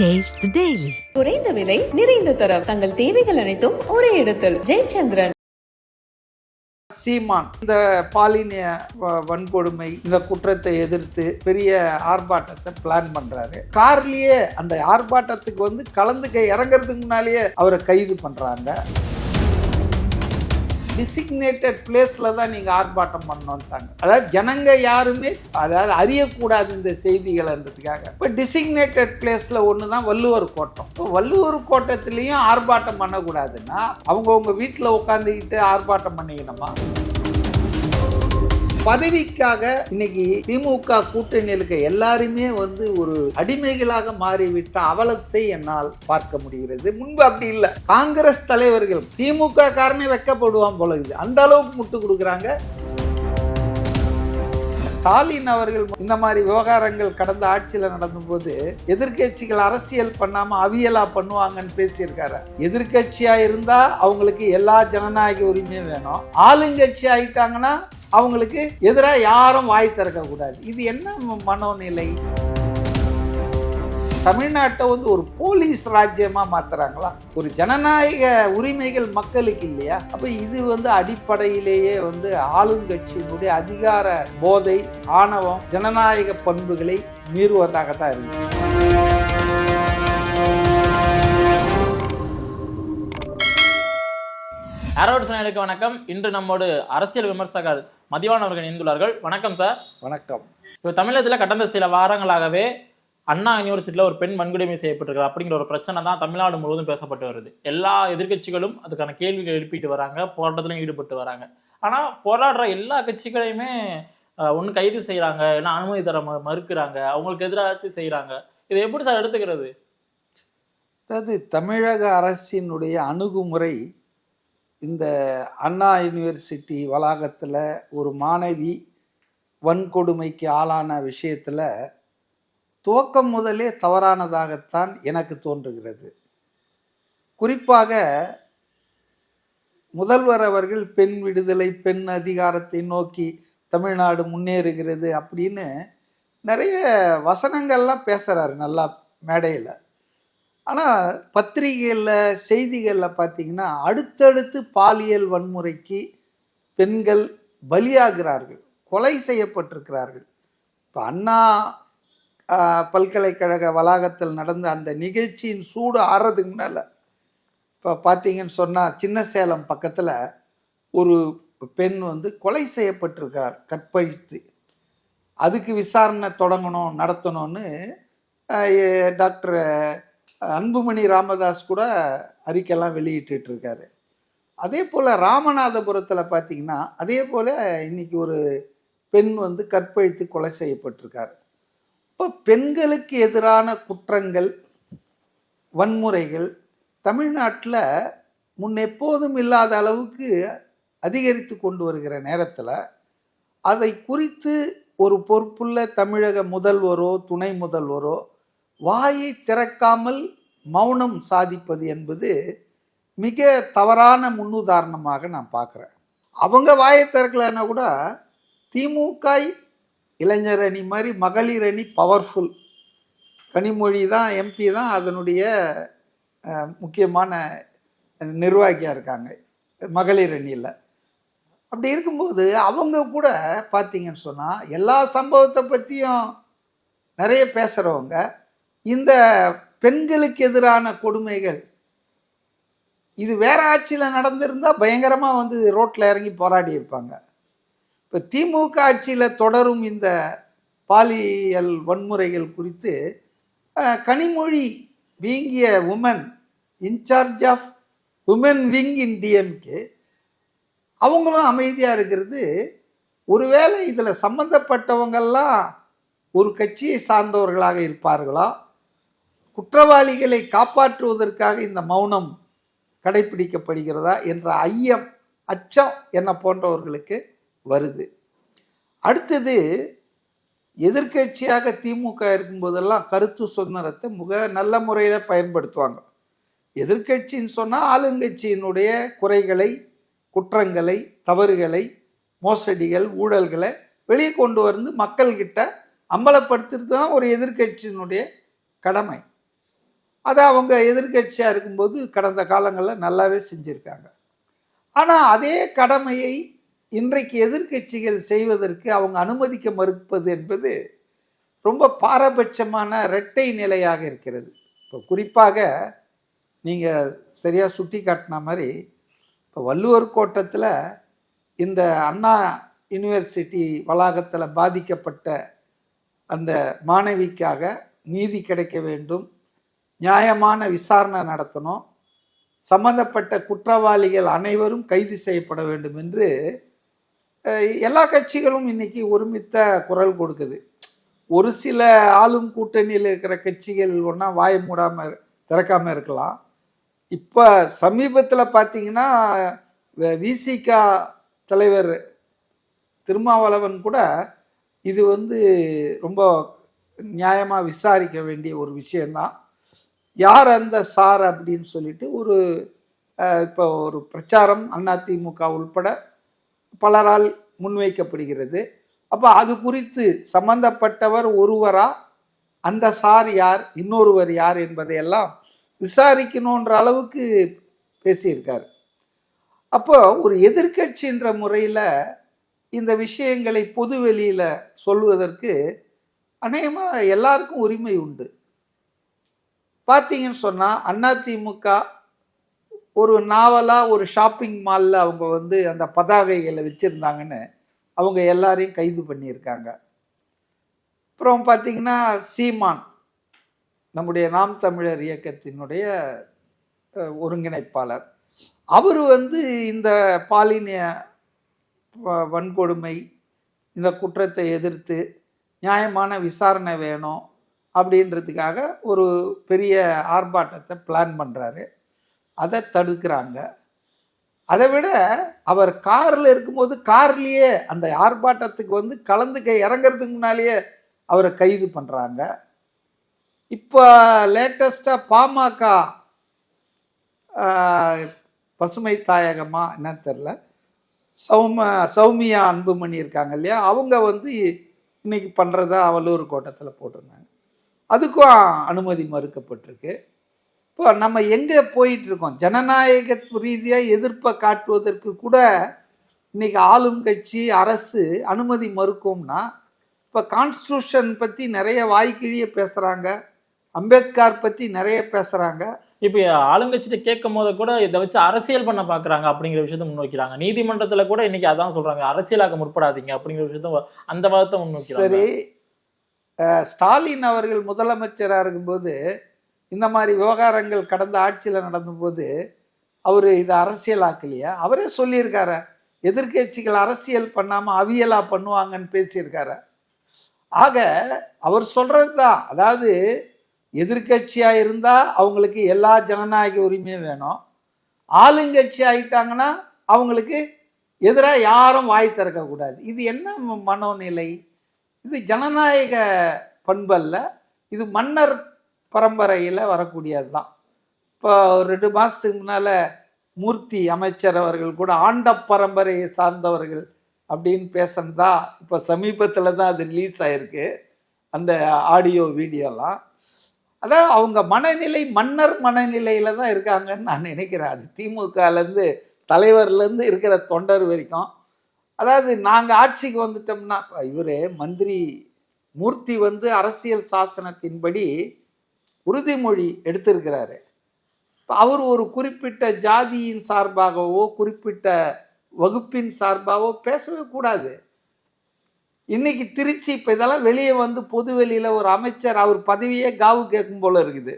The Daily. குறைந்த விலை நிறைந்த தரம். தங்கள் தேவைகள் அனைத்தும் ஒரே இடத்தில். ஜெயச்சந்திரன். சீமான் இந்த பாலினிய வன்கொடுமை இந்த குற்றத்தை எதிர்த்து பெரிய ஆர்ப்பாட்டத்தை பிளான் பண்றாரு. கார்லயே அந்த ஆர்ப்பாட்டத்துக்கு வந்து கலந்துக்க இறங்குறதுக்கு முன்னாலேயே அவரை கைது பண்றாங்க. டிசிக்னேட்டட் பிளேஸில் தான் நீங்கள் ஆர்ப்பாட்டம் பண்ணோன்ட்டாங்க அதாவது ஜனங்க யாருமே அதாவது அறியக்கூடாது இந்த செய்திகள்ன்றதுக்காக. இப்போ டிசிக்னேட்டட் பிளேஸில் ஒன்று தான் வள்ளுவர் கோட்டம். இப்போ வள்ளுவர் கோட்டத்துலேயும் ஆர்ப்பாட்டம் பண்ணக்கூடாதுன்னா அவங்கவுங்க வீட்டில் உட்காந்துக்கிட்டு ஆர்ப்பாட்டம் பண்ணிக்கணுமா? பதவிக்காக இன்னைக்கு திமுக கூட்டணியில் இருக்க எல்லாருமே வந்து ஒரு அடிமைகளாக மாறிவிட்ட அவலத்தை என்னால் பார்க்க முடிகிறது. முன்பு அப்படி இல்லை. காங்கிரஸ் தலைவர்கள் திமுக காரணமே வெக்கப்படுவான் போல இது அந்த அளவுக்கு முட்டு கொடுக்குறாங்க. ஸ்டாலின் அவர்கள் இந்த மாதிரி விவகாரங்கள் கடந்த ஆட்சியில் நடந்தபோது எதிர்க்கட்சிகள் அரசியல் பண்ணாமல் அவியலா பண்ணுவாங்கன்னு பேசியிருக்காரு. எதிர்கட்சியாக இருந்தால் அவங்களுக்கு எல்லா ஜனநாயக உரிமையும் வேணும். ஆளுங்கட்சி ஆயிட்டாங்கன்னா அவங்களுக்கு எதிராக யாரும் வாய் திறக்கக்கூடாது இது என்ன மனோநிலை? தமிழ்நாட்டை வந்து ஒரு போலீஸ் ராஜ்யமா மாத்துறாங்களா? ஒரு ஜனநாயக உரிமைகள் மக்களுக்கு இல்லையா? அப்ப இது வந்து அடிப்படையிலேயே வந்து ஆளுங்கட்சியினுடைய அதிகார போதை ஆணவம் ஜனநாயக பண்புகளை மீறுவதாக தான் இருக்கு. ஆரோட் சேனலுக்கு வணக்கம். இன்று நம்மோடு அரசியல் விமர்சகர் மதிவான் அவர்கள் இணைந்துள்ளார்கள். வணக்கம் சார். வணக்கம். இப்போ தமிழகத்தில் கடந்த சில வாரங்களாகவே அண்ணா யூனிவர்சிட்டியில் ஒரு பெண் வன்கொடுமை செய்யப்பட்டிருக்கிறார் அப்படிங்கிற ஒரு பிரச்சனை தான் தமிழ்நாடு முழுவதும் பேசப்பட்டு வருது. எல்லா எதிர்க்கட்சிகளும் அதுக்கான கேள்விகள் எழுப்பிட்டு வராங்க. போராட்டத்திலும் ஈடுபட்டு வராங்க. ஆனால் போராடுற எல்லா கட்சிகளையுமே ஒன்று கைது செய்கிறாங்க இல்லை அனுமதி தர மறுக்கிறாங்க. அவங்களுக்கு எதிராச்சு செய்கிறாங்க இதை எப்படி சார் எடுத்துக்கிறது? அதாவது தமிழக அரசினுடைய அணுகுமுறை இந்த அண்ணா யூனிவர்சிட்டி வளாகத்தில் ஒரு மாணவி வன்கொடுமைக்கு ஆளான விஷயத்தில் துவக்கம் முதலே தவறானதாகத்தான் எனக்கு தோன்றுகிறது. குறிப்பாக முதல்வர் அவர்கள் பெண் விடுதலை பெண் அதிகாரத்தை நோக்கி தமிழ்நாடு முன்னேறுகிறது அப்படின்னு நிறைய வசனங்கள்லாம் பேசுகிறாரு நல்லா மேடையில். ஆனால் பத்திரிகைகளில் செய்திகளில் பார்த்தீங்கன்னா அடுத்தடுத்து பாலியல் வன்முறைக்கு பெண்கள் பலியாகிறார்கள் கொலை செய்யப்பட்டிருக்கிறார்கள். இப்போ அண்ணா பல்கலைக்கழக வளாகத்தில் நடந்த அந்த நிகழ்ச்சியின் சூடு ஆறதுக்கு முன்னால் இப்போ பார்த்தீங்கன்னு சொன்னால் சின்ன சேலம் பக்கத்தில் ஒரு பெண் வந்து கொலை செய்யப்பட்டிருக்கார் கற்பழித்து. அதுக்கு விசாரணை தொடங்கணும் நடத்தணும்னு டாக்டர் அன்புமணி ராமதாஸ் கூட அறிக்கையெல்லாம் வெளியிட்டு இருக்காரு அதே போல் ராமநாதபுரத்தில் பார்த்தீங்கன்னா அதே போல் இன்னைக்கு ஒரு பெண் வந்து கற்பழித்து கொலை செய்யப்பட்டிருக்கார். இப்போ பெண்களுக்கு எதிரான குற்றங்கள் வன்முறைகள் தமிழ்நாட்டில் முன்னெப்போதும் இல்லாத அளவுக்கு அதிகரித்து கொண்டு வருகிற நேரத்தில் அதை குறித்து ஒரு பொறுப்புள்ள தமிழக முதல்வரோ துணை முதல்வரோ வாயை திறக்காமல் மௌனம் சாதிப்பது என்பது மிக தவறான முன்னுதாரணமாக நான் பார்க்குறேன். அவங்க வாயை திறக்கலைன்னா கூட திமுக இளைஞர் அணி மாதிரி மகளிர் அணி பவர்ஃபுல் கனிமொழி தான் எம்பி தான் அதனுடைய முக்கியமான நிர்வாகியாக இருக்காங்க. மகளிர் அணியில். அப்படி இருக்கும்போது அவங்க கூட பார்த்தீங்கன்னு சொன்னால் எல்லா சம்பவத்தை பற்றியும் நிறைய பேசுகிறவங்க இந்த பெண்களுக்கு எதிரான கொடுமைகள் இது வேற ஆட்சியில் நடந்திருந்தா பயங்கரமாக வந்து ரோட்டில் இறங்கி போராடி இருப்பாங்க. இப்போ திமுக ஆட்சியில் தொடரும் இந்த பாலியல் வன்முறைகள் குறித்து Kanimozhi வீங்கிய women in charge of women wing in DMK அவங்களும் அமைதியாக இருக்கிறது. ஒருவேளை இதில் சம்மந்தப்பட்டவங்கள்லாம் ஒரு கட்சியை சார்ந்தவர்களாக இருப்பார்களா? குற்றவாளிகளை காப்பாற்றுவதற்காக இந்த மௌனம் கடைபிடிக்கப்படுகிறதா என்ற ஐயம் அச்சம் என்ன போன்றவர்களுக்கு வருது. அடுத்தது எதிர்க்கட்சியாக திமுக இருக்கும்போதெல்லாம் கருத்து சுதந்திரத்தை முக நல்ல முறையில் பயன்படுத்துவாங்க. எதிர்க்கட்சின்னு சொன்னால் ஆளுங்கட்சியினுடைய குறைகளை குற்றங்களை தவறுகளை மோசடிகள் ஊழல்களை வெளியே கொண்டு வந்து மக்கள்கிட்ட அம்பலப்படுத்துறது தான் ஒரு எதிர்க்கட்சியினுடைய கடமை. அதை அவங்க எதிர்க்கட்சியாக இருக்கும்போது கடந்த காலங்களில் நல்லாவே செஞ்சுருக்காங்க. ஆனால் அதே கடமையை இன்றைக்கு எதிர்க்கட்சிகள் செய்வதற்கு அவங்க அனுமதிக்க மறுப்பது என்பது ரொம்ப பாரபட்சமான இரட்டை நிலையாக இருக்கிறது. இப்போ குறிப்பாக நீங்கள் சரியாக சுட்டி காட்டின மாதிரி இப்போ வள்ளுவர் கோட்டத்தில் இந்த அண்ணா யூனிவர்சிட்டி வளாகத்தில் பாதிக்கப்பட்ட அந்த மாணவிக்காக நீதி கிடைக்க வேண்டும் நியாயமான விசாரணை நடத்தணும். சம்பந்தப்பட்ட குற்றவாளிகள் அனைவரும் கைது செய்யப்பட வேண்டும் என்று எல்லா கட்சிகளும் இன்னைக்கு ஒருமித்த குரல் கொடுக்குது. ஒரு சில ஆளும் கூட்டணியில் இருக்கிற கட்சிகள் ஒன்றா வாய மூடாமல் திறக்காமல் இருக்கலாம். இப்போ சமீபத்தில் பார்த்தீங்கன்னா விசிகா தலைவர் திருமாவளவன் கூட இது வந்து ரொம்ப நியாயமாக விசாரிக்க வேண்டிய ஒரு விஷயந்தான் யார் அந்த சார் அப்படின்னு சொல்லிட்டு ஒரு இப்போ ஒரு பிரச்சாரம் அதிமுக உள்பட பலரால் முன்வைக்கப்படுகிறது. அப்போ அது குறித்து சம்பந்தப்பட்டவர் ஒருவரா? அந்த சார் யார்? இன்னொருவர் யார் என்பதையெல்லாம் விசாரிக்கணுன்ற அளவுக்கு பேசியிருக்கார். அப்போ ஒரு எதிர்க்கட்சின்ற முறையில் இந்த விஷயங்களை பொது வெளியில் சொல்வதற்கு அநேகமாக எல்லாருக்கும் உரிமை உண்டு. பார்த்தீங்கன்னு சொன்னால் அதிமுக ஒரு நாவலாக ஒரு ஷாப்பிங் மாலில் அவங்க வந்து அந்த பதாகைகளை வச்சுருந்தாங்கன்னு அவங்க எல்லாரையும் கைது பண்ணியிருக்காங்க. அப்புறம் பார்த்திங்கன்னா சீமான் நம்முடைய நாம் தமிழர் இயக்கத்தினுடைய ஒருங்கிணைப்பாளர். அவர் வந்து இந்த பாலினிய வ- வன்கொடுமை இந்த குற்றத்தை எதிர்த்து நியாயமான விசாரணை வேணும் அப்படின்றதுக்காக ஒரு பெரிய ஆர்ப்பாட்டத்தை பிளான் பண்ணுறாரு அதை தடுக்கிறாங்க. அதை விட அவர் காரில் இருக்கும்போது கார்லேயே அந்த ஆர்ப்பாட்டத்துக்கு வந்து கலந்துக்க இறங்குறதுக்கு முன்னாலேயே அவரை கைது பண்ணுறாங்க இப்போ லேட்டஸ்ட்டாக பாமக பசுமை தாயகமா என்ன தெரில சௌம சௌமியா அன்புமணி இருக்காங்க இல்லையா? அவங்க வந்து இன்னைக்கு பண்ணுறதா அவலூர் கோட்டத்தில் போட்டிருந்தாங்க. அதுக்கும் அனுமதி மறுக்கப்பட்டிருக்கு. இப்போ நம்ம எங்கே போயிட்டு இருக்கோம் ஜனநாயக ரீதியாக எதிர்ப்பை காட்டுவதற்கு கூட இன்னைக்கு ஆளும் கட்சி அரசு அனுமதி மறுக்கும்னா இப்போ கான்ஸ்டியூஷன் பற்றி நிறைய வாய்க்கிழிய பேசுகிறாங்க அம்பேத்கர் பற்றி நிறைய பேசுகிறாங்க இப்ப ஆளுங்கட்சிட்ட கேட்கும் போது கூட இதை வச்சு அரசியல் பண்ண பாக்குறாங்க அப்படிங்கிற விஷயத்த முன்வைக்கிறாங்க நீதிமன்றத்துல கூட இன்னைக்கு அதான் சொல்றாங்க. அரசியலாக்க முற்படாதீங்க அப்படிங்கிற விஷயத்த அந்த வாதத்தை முன்வைக்கிறாங்க சரி ஸ்டாலின் அவர்கள் முதலமைச்சராக இருக்கும்போது இந்த மாதிரி விவகாரங்கள் கடந்த ஆட்சியில் நடந்தபோது அவர் இதை அரசியலாக்கலையா? அவரே சொல்லியிருக்காரு? எதிர்க்கட்சிகள் அரசியல் பண்ணாமல் அவியலாக பண்ணுவாங்கன்னு பேசியிருக்காரு? ஆக அவர் சொல்கிறது தான் அதாவது எதிர்க்கட்சியாக இருந்தால் அவங்களுக்கு எல்லா ஜனநாயக உரிமையும் வேணும். ஆளுங்கட்சி ஆகிட்டாங்கன்னா அவங்களுக்கு எதிராக யாரும் வாய் திறக்கக்கூடாது. இது என்ன மனோநிலை? இது ஜனநாயக பண்பல்ல இது மன்னர் பரம்பரையில் வரக்கூடியது தான் இப்போ ஒரு ரெண்டு மாதத்துக்கு முன்னால் மூர்த்தி அமைச்சர் அவர்கள் கூட ஆண்ட பரம்பரையை சார்ந்தவர்கள் அப்படின்னு பேசுனதா இப்போ சமீபத்தில் தான் அது ரிலீஸ் ஆயிருக்கு. அந்த ஆடியோ வீடியோலாம் அதாவது அவங்க மனநிலை மன்னர் மனநிலையில் தான் இருக்காங்கன்னு நான் நினைக்கிறேன். அது திமுகலேருந்து தலைவர்லேருந்து இருக்கிற தொண்டர் வரைக்கும் அதாவது நாங்கள் ஆட்சிக்கு வந்துட்டோம்னா இவர் மந்திரி மூர்த்தி வந்து அரசியல் சாசனத்தின்படி உறுதிமொழி எடுத்திருக்கிறாரு. அவர் ஒரு குறிப்பிட்ட ஜாதியின் சார்பாகவோ குறிப்பிட்ட வகுப்பின் சார்பாகவோ பேசவே கூடாது. இன்னைக்கு திருச்சி இப்போ இதெல்லாம் வெளியே வந்து பொது வெளியில் ஒரு அமைச்சர் அவர் பதவியே காவு கேட்கும் போல இருக்குது.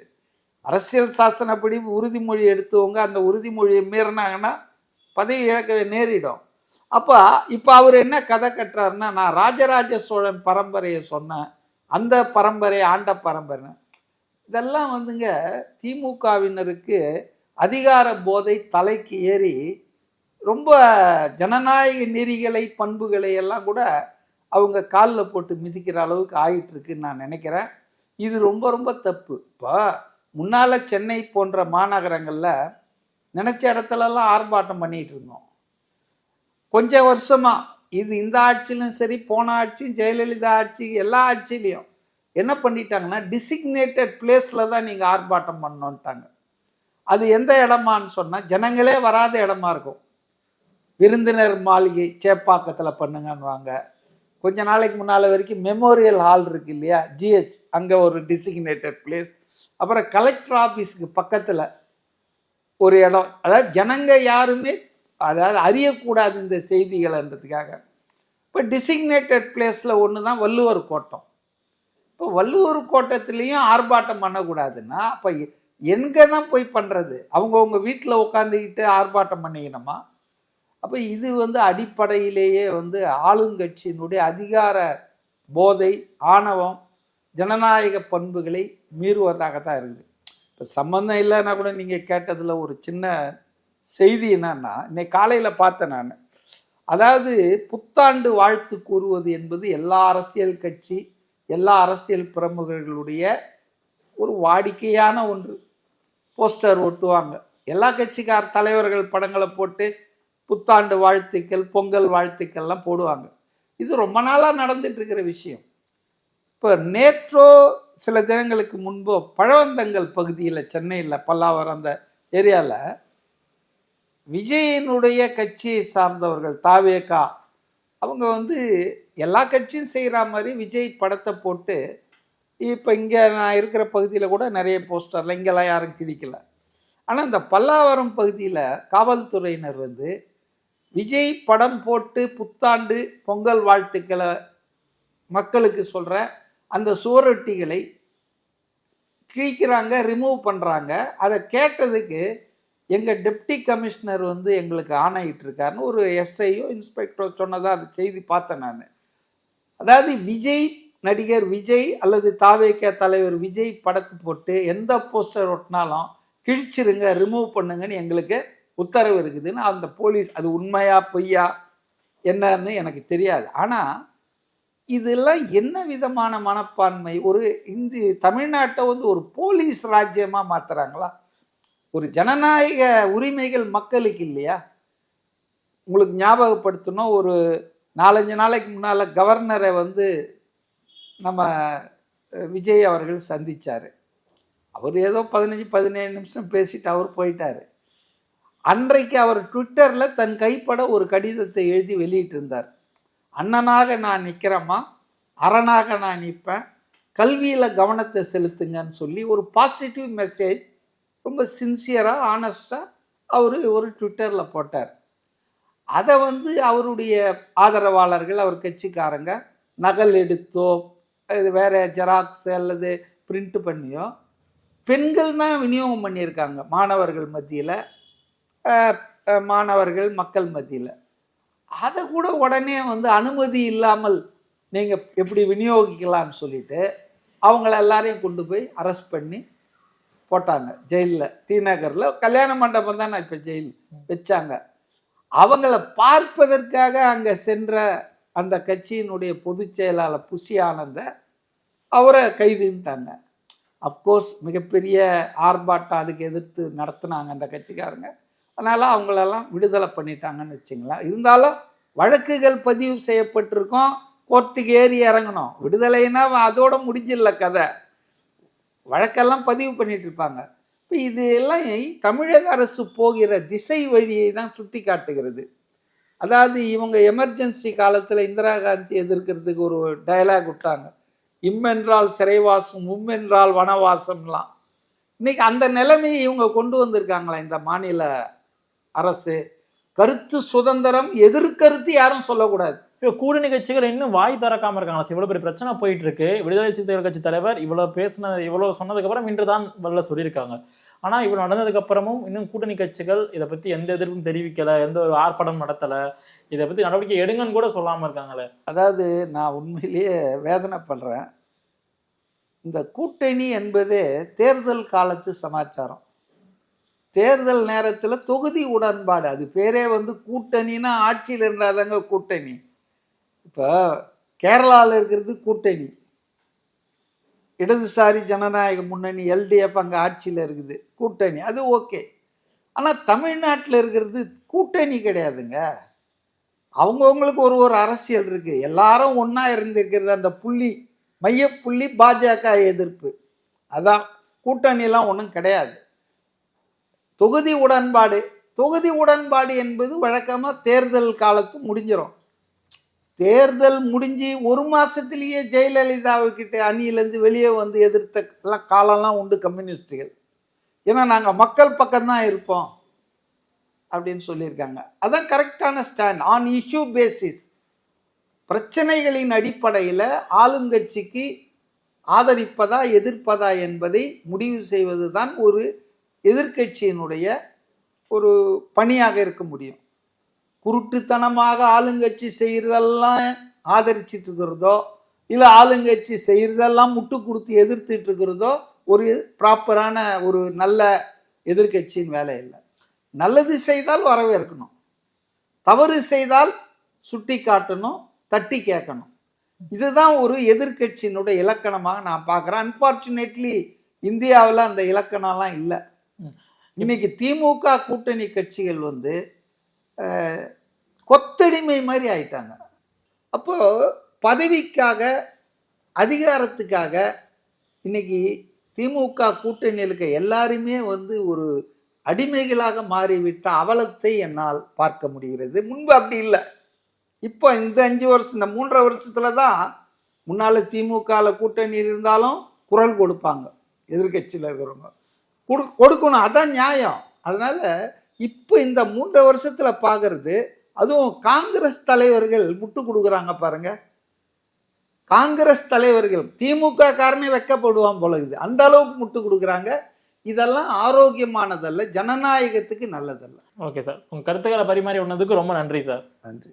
அரசியல் சாசனப்படி உறுதிமொழி எடுத்தவங்க அந்த உறுதிமொழியை மீறினாங்கன்னா பதவி இழக்க நேரிடும். அப்போ இப்போ அவர் என்ன கதை கட்டுறாருன்னா நான் ராஜராஜ சோழன் பரம்பரையை சொன்னேன் அந்த பரம்பரை ஆண்ட பரம்பரை இதெல்லாம் வந்துங்க திமுகவினருக்கு அதிகார போதை தலைக்கு ஏறி ரொம்ப ஜனநாயக நெறிகளை பண்புகளை எல்லாம் கூட அவங்க காலில் போட்டு மிதிக்கிற அளவுக்கு ஆயிட்டுருக்குன்னு நான் நினைக்கிறேன். இது ரொம்ப ரொம்ப தப்பு. இப்போ முன்னால் சென்னை போன்ற மாநகரங்களில் நினச்ச இடத்துலலாம் ஆர்ப்பாட்டம் பண்ணிகிட்டு இருந்தோம். கொஞ்சம் வருஷமாக இது இந்த ஆட்சியிலும் சரி போன ஆட்சியும் ஜெயலலிதா ஆட்சி எல்லா ஆட்சியிலையும். என்ன பண்ணிட்டாங்கன்னா டிசிக்னேட்டட் பிளேஸில் தான் நீங்கள் ஆர்ப்பாட்டம் பண்ணணுன்ட்டாங்க அது எந்த இடமான்னு சொன்னால் ஜனங்களே வராத இடமா இருக்கும். விருந்தினர் மாளிகை சேப்பாக்கத்தில் பண்ணுங்கன்னுவாங்க. கொஞ்ச நாளைக்கு முன்னால் வரைக்கும் மெமோரியல் ஹால் இருக்கு இல்லையா? ஜிஹெச் அங்கே ஒரு டிசிக்னேட்டட் பிளேஸ் அப்புறம் கலெக்டர் ஆஃபீஸுக்கு பக்கத்தில் ஒரு இடம். அதாவது ஜனங்க யாருமே அதாவது அறியக்கூடாது இந்த செய்திகள்ன்றதுக்காக. இப்போ டிசிக்னேட்டட் பிளேஸில் ஒன்று தான் வள்ளுவர் கோட்டம். இப்போ வள்ளுவர் கோட்டத்துலேயும் ஆர்ப்பாட்டம் பண்ணக்கூடாதுன்னா அப்போ எங்கே தான் போய் பண்ணுறது அவங்கவுங்க வீட்டில் உட்காந்துக்கிட்டு ஆர்ப்பாட்டம் பண்ணிக்கணுமா? அப்போ இது வந்து அடிப்படையிலேயே வந்து ஆளுங்கட்சியினுடைய அதிகார போதை ஆணவம் ஜனநாயக பண்புகளை மீறுவதாக தான் இருக்குது. இப்போ சம்மந்தம் இல்லைன்னா கூட நீங்கள் கேட்டதில் ஒரு சின்ன செய்தி என்னன்னா இன்னைக்கு காலையில் பார்த்தேன் நான். அதாவது புத்தாண்டு வாழ்த்து கூறுவது என்பது எல்லா அரசியல் கட்சி எல்லா அரசியல் பிரமுகர்களுடைய ஒரு வாடிக்கையான ஒன்று. போஸ்டர் ஒட்டுவாங்க. எல்லா கட்சிக்கார தலைவர்கள் படங்களை போட்டு புத்தாண்டு வாழ்த்துக்கள் பொங்கல் வாழ்த்துக்கள்லாம் போடுவாங்க. இது ரொம்ப நாளாக நடந்துட்டு இருக்கிற விஷயம். இப்போ நேற்றோ சில தினங்களுக்கு முன்போ பழவந்தங்கள் பகுதியில் சென்னையில் பல்லாவரம் அந்த ஏரியாவில் விஜயனுடைய கட்சியை சார்ந்தவர்கள் தாவேகா அவங்க வந்து எல்லா கட்சியும் செய்கிற மாதிரி விஜய் படத்தை போட்டு இப்போ இங்கே நான் இருக்கிற பகுதியில் கூட நிறைய போஸ்டரில் இங்கெல்லாம் யாரும் கிழிக்கல. ஆனால் இந்த பல்லாவரம் பகுதியில் காவல்துறையினர் வந்து விஜய் படம் போட்டு புத்தாண்டு பொங்கல் வாழ்த்துக்களை மக்களுக்கு சொல்கிற அந்த சுவரொட்டிகளை கிழிக்கிறாங்க ரிமூவ் பண்ணுறாங்க அதை கேட்டதுக்கு எங்கள் டெப்டி கமிஷனர் வந்து எங்களுக்கு ஆணையிட்டிருக்காருன்னு ஒரு எஸ்ஐயோ இன்ஸ்பெக்டரோ சொன்னதாக அது செய்தி பார்த்தேன் நான். அதாவது விஜய் நடிகர் விஜய் அல்லது தாவேக்கா தலைவர் விஜய் படத்தை போட்டு எந்த போஸ்டர் ஒட்டினாலும் கிழிச்சிருங்க ரிமூவ் பண்ணுங்கன்னு எங்களுக்கு உத்தரவு இருக்குதுன்னு அந்த போலீஸ் அது உண்மையா பொய்யா என்னன்னு எனக்கு தெரியாது. ஆனால் இதெல்லாம் என்ன விதமான மனப்பான்மை? ஒரு இந்தி தமிழ்நாட்டை வந்து ஒரு போலீஸ் ராஜ்யமாக மாற்றுறாங்களா ஒரு ஜனநாயக உரிமைகள் மக்களுக்கு இல்லையா? உங்களுக்கு ஞாபகப்படுத்தணும் ஒரு நாலஞ்சு நாளைக்கு முன்னால் கவர்னரை வந்து நம்ம விஜய் அவர்கள் சந்திச்சார். அவர் ஏதோ பதினஞ்சு பதினேழு நிமிஷம் பேசிட்டு அவர் போயிட்டார். அன்றைக்கு அவர் ட்விட்டரில் தன் கைப்பட ஒரு கடிதத்தை எழுதி வெளியிட்டிருந்தார். அண்ணனாக நான் நிற்கிறேம்மா அரணாக நான் நிற்பேன் கல்வியில் கவனத்தை செலுத்துங்கன்னு சொல்லி ஒரு பாசிட்டிவ் மெசேஜ் ரொம்ப சின்சியராக ஆனஸ்டாக அவர் ஒரு ட்விட்டரில் போட்டார். அதை வந்து அவருடைய ஆதரவாளர்கள் அவர் கட்சிக்காரங்க நகல் எடுத்தோ இது வேறு ஜெராக்ஸ் அல்லது பிரிண்ட் பண்ணியோ பெண்கள் தான் விநியோகம் பண்ணியிருக்காங்க மாணவர்கள் மத்தியில் மாணவர்கள் மக்கள் மத்தியில். அதை கூட உடனே வந்து அனுமதி இல்லாமல் நீங்கள் எப்படி விநியோகிக்கலாம்னு சொல்லிட்டு அவங்கள எல்லாரையும் கொண்டு போய் அரெஸ்ட் பண்ணி போட்டாங்க ஜெயிலில். டி நகரில் கல்யாண மண்டபம் தான் இப்போ ஜெயில் வச்சாங்க. அவங்கள பார்ப்பதற்காக அங்கே சென்ற அந்த கட்சியினுடைய பொதுச் செயலாளர் புஷி ஆனந்த அவரை கைதுட்டாங்க அப்கோர்ஸ் மிகப்பெரிய ஆர்ப்பாட்டம் அதுக்கு எதிர்த்து நடத்தினாங்க அந்த கட்சிக்காரங்க. அதனால் அவங்களெல்லாம் விடுதலை பண்ணிட்டாங்கன்னு வச்சுங்களேன். இருந்தாலும் வழக்குகள் பதிவு செய்யப்பட்டிருக்கோம் கோர்ட்டுக்கு ஏறி இறங்கணும். விடுதலைன்னா அதோட முடிஞ்சில்ல கதை. வழக்கெல்லாம் பதிவு பண்ணிட்டு இருப்பாங்க இப்போ இது எல்லாம் தமிழக அரசு போகிற திசை வழியை தான் சுட்டி காட்டுகிறது அதாவது இவங்க எமர்ஜென்சி காலத்தில் இந்திரா காந்தி எதிர்க்கிறதுக்கு ஒரு டயலாக் விட்டாங்க. இம்மென்றால் சிறைவாசம் உம்மென்றால் வனவாசம்லாம். இன்னைக்கு அந்த நிலைமையை இவங்க கொண்டு வந்திருக்காங்களா இந்த மாநில அரசு? கருத்து சுதந்திரம் எதிர்கருத்து யாரும் சொல்லக்கூடாது. இப்போ கூட்டணி கட்சிகள் இன்னும் வாய் திறக்காம இருக்காங்க சார். இவ்வளவு பெரிய பிரச்சனை போயிட்டு இருக்கு விடுதலை சிறுத்தைகள் கட்சி தலைவர் இவ்வளவு பேசின இவ்வளவு சொன்னதுக்கு அப்புறம் இன்று தான் வரல சொல்லியிருக்காங்க. ஆனா இவ்வளவு நடந்ததுக்கு அப்புறமும் இன்னும் கூட்டணி கட்சிகள் இதை பத்தி எந்த எதிர்ப்பும் தெரிவிக்கல எந்த ஒரு ஆர்ப்பாட்டம் நடத்தல. இதை பத்தி நடவடிக்கை எடுங்கன்னு கூட சொல்லாம இருக்காங்களே. அதாவது நான் உண்மையிலேயே வேதனைப்படுறேன். இந்த கூட்டணி என்பதே தேர்தல் காலத்து சமாச்சாரம். தேர்தல் நேரத்தில் தொகுதி உடன்பாடு அது பேரே வந்து கூட்டணின்னா ஆட்சியில் இருந்தாதாங்க கூட்டணி. இப்போ கேரளாவில் இருக்கிறது கூட்டணி. இடதுசாரி ஜனநாயக முன்னணி எல்டிஎஃப் அங்கே ஆட்சியில் இருக்குது கூட்டணி அது ஓகே. ஆனால் தமிழ்நாட்டில் இருக்கிறது கூட்டணி கிடையாதுங்க. அவங்கவுங்களுக்கு ஒரு ஒரு அரசியல் இருக்குது எல்லாரும் ஒன்றா இருந்திருக்கிறது அந்த புள்ளி மையப்புள்ளி பாஜக எதிர்ப்பு. அதான் கூட்டணிலாம் ஒன்றும் கிடையாது. தொகுதி உடன்பாடு. தொகுதி உடன்பாடு என்பது வழக்கமாக தேர்தல் காலத்து முடிஞ்சிடும் தேர்தல் முடிஞ்சு ஒரு மாதத்துலேயே ஜெயலலிதாவுக்கிட்ட அணியிலேருந்து வெளியே வந்து எதிர்த்ததெல்லாம் காலம்லாம் உண்டு கம்யூனிஸ்டுகள். ஏன்னா நாங்கள் மக்கள் பக்கம்தான் இருப்போம் அப்படின்னு சொல்லியிருக்காங்க. அதான் கரெக்டான ஸ்டாண்ட் ஆன் இஷ்யூ பேசிஸ் பிரச்சனைகளின் அடிப்படையில் ஆளுங்கட்சிக்கு ஆதரிப்பதா எதிர்ப்பதா என்பதை முடிவு செய்வது தான் ஒரு எதிர்க்கட்சியினுடைய ஒரு பணியாக இருக்க முடியும். குருட்டுத்தனமாக ஆளுங்கட்சி செய்கிறதெல்லாம் ஆதரிச்சிட்டு இருக்கிறதோ இல்லை ஆளுங்கட்சி செய்கிறதெல்லாம் முட்டு கொடுத்து எதிர்த்துட்டு இருக்கிறதோ ஒரு ப்ராப்பரான ஒரு நல்ல எதிர்க்கட்சியின் வேலை இல்லை. நல்லது செய்தால் வரவேற்கணும். தவறு செய்தால் சுட்டி காட்டணும் தட்டி கேட்கணும். இதுதான் ஒரு எதிர்க்கட்சியினுடைய இலக்கணமாக நான் பார்க்குறேன். அன்ஃபார்ச்சுனேட்லி இந்தியாவில் அந்த இலக்கணம்லாம் இல்லை. இன்னைக்கு திமுக கூட்டணி கட்சிகள் வந்து கொத்தடிமை மாதிரி ஆயிட்டாங்க. அப்போ பதவிக்காக அதிகாரத்துக்காக இன்னைக்கு திமுக கூட்டணியில் இருக்க எல்லாருமே வந்து ஒரு அடிமைகளாக மாறிவிட்ட அவலத்தை என்னால் பார்க்க முடிகிறது. முன்பு அப்படி இல்லை. இப்போ இந்த அஞ்சு வருஷம் இந்த மூன்றரை வருஷத்துல தான் முன்னால் திமுகவில் கூட்டணி இருந்தாலும் குரல் கொடுப்பாங்க எதிர்க்கட்சியில் இருக்கிறவங்க. கொடு கொடுக்கணும். அதான் நியாயம். அதனால இப்போ இந்த மூன்றரை வருஷத்துல பார்க்கறது அதுவும் காங்கிரஸ் தலைவர்கள் முட்டு கொடுக்குறாங்க பாருங்க. காங்கிரஸ் தலைவர்கள் திமுக காரனே வெக்கப்படுவான் போல இது அந்த அளவுக்கு முட்டு கொடுக்குறாங்க. இதெல்லாம் ஆரோக்கியமானதல்ல ஜனநாயகத்துக்கு நல்லதல்ல. Okay sir. உங்க கருத்துக்களை பரிமாறி ஒன்னதுக்கு ரொம்ப நன்றி சார். நன்றி.